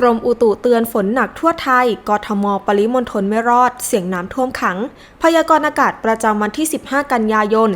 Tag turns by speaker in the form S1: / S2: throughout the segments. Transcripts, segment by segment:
S1: กรมอุตุเตือนฝนหนักทั่วไทย กทม ปริมณฑลไม่รอด เสียงน้ำท่วมขัง พยากรณ์อากาศประจำวันที่ 15 กันยายน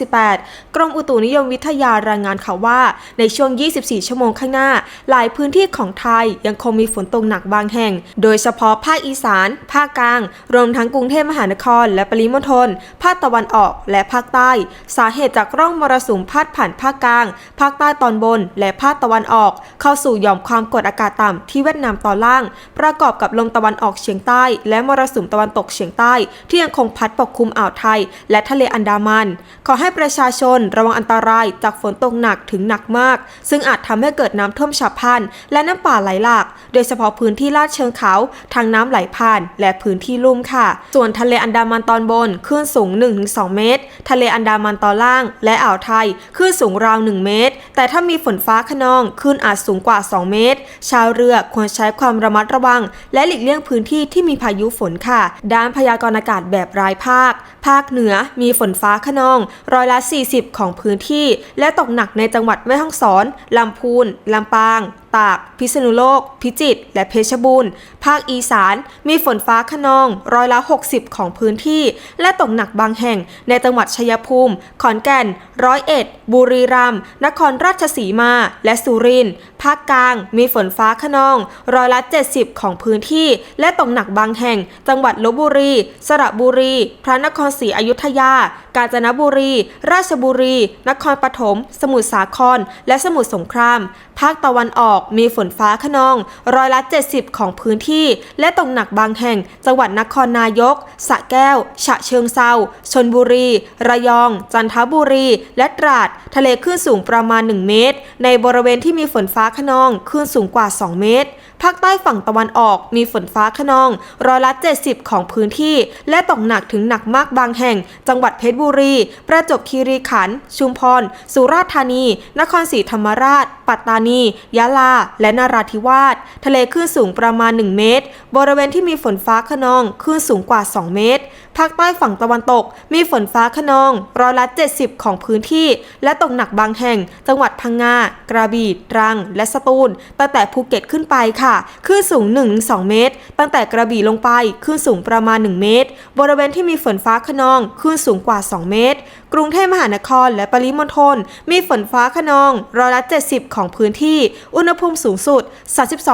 S1: 2568 กรมอุตุนิยมวิทยารายงานข่าวว่า ในช่วง 24 ชั่วโมงข้างหน้า หลายพื้นที่ของไทยยังคงมีฝนตกหนักบางแห่ง โดยเฉพาะภาคอีสาน ภาคกลาง รวมทั้งกรุงเทพมหานคร และปริมณฑล ภาคตะวันออก และภาคใต้ สาเหตุจากร่องมรสุมพาดผ่านภาคกลาง ภาคใต้ตอนบน และภาคตะวันออก เข้าสู่หย่อมความกดอากาศต่ำที่เวียดนามตอนล่าง ประกอบกับลมตะวันออกเฉียงใต้ และมรสุมตะวันตกเฉียงใต้ ที่ยังคงพัดปกคลุมอ่าวไทย และทะเลอันดามัน ขอให้ประชาชนระวังอันตรายจากฝนตกหนักถึงหนักมาก ซึ่งอาจทำให้เกิดน้ำท่วมฉับพลัน และน้ำป่าไหลหลาก โดยเฉพาะพื้นที่ลาดเชิงเขาทางน้ำไหลผ่าน และพื้นที่ลุ่มค่ะ ส่วนทะเลอันดามันตอนบนคลื่นสูง 1-2 เมตร ทะเลอันดามันตอนล่าง และอ่าวไทยคลื่นสูงราว 1 เมตร แต่ถ้ามีฝนฟ้าขนองคลื่นอาจสูงกว่า 2 เมตร ชาวเรือควรใช้ความระมัดระวัง และหลีกเลี่ยงพื้นที่ที่มีพายุฝนค่ะ ด้านพยากรณ์อากาศแบบรายภาค ภาคเหนือมีฝนฟ้าขนองร้อยละ 40 ของพื้นที่ และตกหนักในจังหวัดแม่ฮ่องสอน ลำพูน ลำปาง ตาก พิษณุโลก พิจิตร และเพชรบูรณ์ ภาคอีสาน มีฝนฟ้าขนอง ร้อยละ 60 ของพื้นที่ และตกหนักบางแห่ง ในจังหวัดชัยภูมิ ขอนแก่น ร้อยเอ็ด บุรีรัมย์ นครราชสีมา และสุรินทร์ ภาคกลาง มีฝนฟ้าขนอง ร้อยละ 70 ของพื้นที่ และตกหนักบางแห่ง จังหวัดลบบุรี สระบุรี พระนครศรีอยุธยา กาญจนบุรี ราชบุรี นครปฐม สมุทรสาคร และสมุทรสงคราม ภาคตะวันออกมีฝนฟ้าขนอง ร้อยละ 70 ของพื้นที่ และตกหนักบางแห่ง จังหวัดนครนายก สระแก้ว ฉะเชิงเซาชนบุรี ระยอง จันทบุรี และตราด ทะเลคลื่นสูงประมาณ 1 เมตร ในบริเวณที่มีฝนฟ้าขนอง คลื่นสูงกว่า 2 เมตร ภาคใต้ฝั่งตะวันออกมีฝนฟ้าขนอง ร้อยละ 70 ของพื้นที่ และตกหนักถึงหนักมากบางแห่ง จังหวัดเพชรบุรี ประจวบคีรีขันธ์ชุมพร สุราษฎร์ธานี นครศรีธรรมราช ปัตตานี ยะลา และนราธิวาส ทะเลคลื่นสูงประมาณ 1 เมตร บริเวณที่มีฝนฟ้าขนองคลื่นสูงกว่า 2 เมตร ภาคใต้ฝั่งตะวันตก มีฝนฟ้าขนองร้อยละ 70 ของพื้นที่ และตกหนักบางแห่ง จังหวัดพังงา กระบี่ตรัง และสตูล ตั้งแต่ภูเก็ตขึ้นไปค่ะคลื่นสูง 1-2 เมตร ตั้งแต่กระบี่ลงไปคลื่นสูงประมาณ 1 เมตร บริเวณที่มีฝนฟ้าขนองคลื่นสูงกว่า 2 เมตร กรุงเทพมหานครและปริมณฑลมีฝนฟ้าขนองร้อยละ 70 ของพื้นที่ อุณหภูมิสูงสุด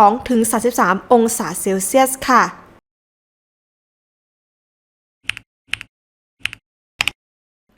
S1: 32-33 องศาเซลเซียสค่ะ